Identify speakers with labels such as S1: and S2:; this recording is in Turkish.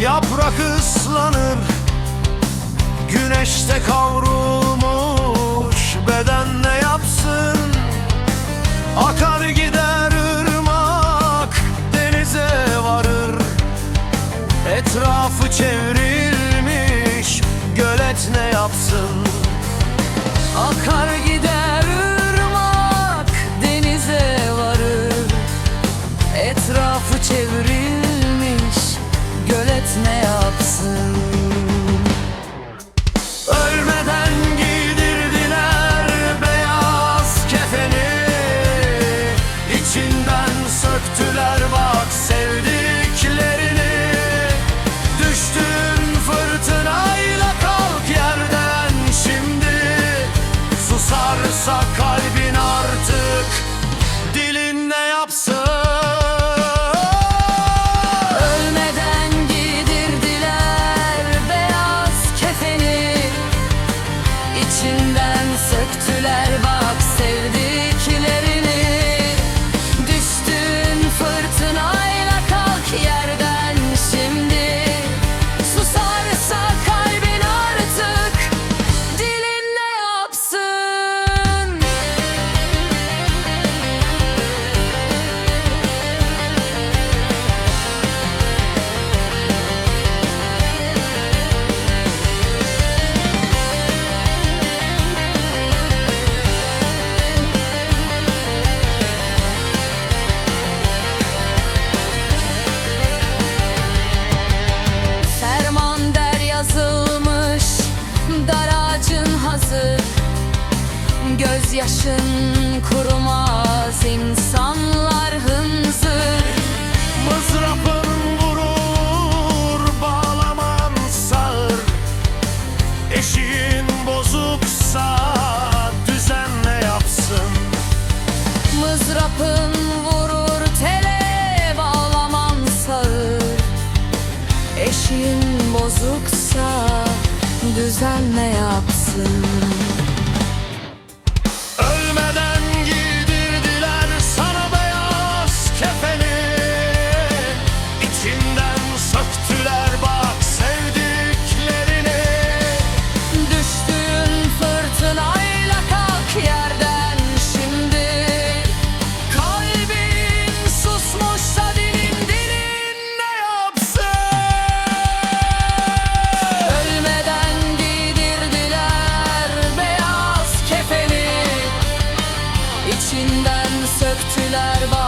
S1: Yaprak ıslanır Güneşte kavrulmuş beden ne yapsın. Akar gider ırmak denize varır. Etrafı çevrilmiş gölet ne yapsın?
S2: Akar gider
S1: söktüler bak sevdiklerini. Düştün fırtınayla kalk yerden şimdi. Susarsa
S2: Gözyaşın kurumaz insanlar hınzır.
S1: Mızrapın vurur bağlaman sağır. Eşiğin bozuksa düzen ne yapsın?
S2: Mızrapın vurur tele bağlaman sağır. Eşin bozuksa düzen ne yapsın Eller var.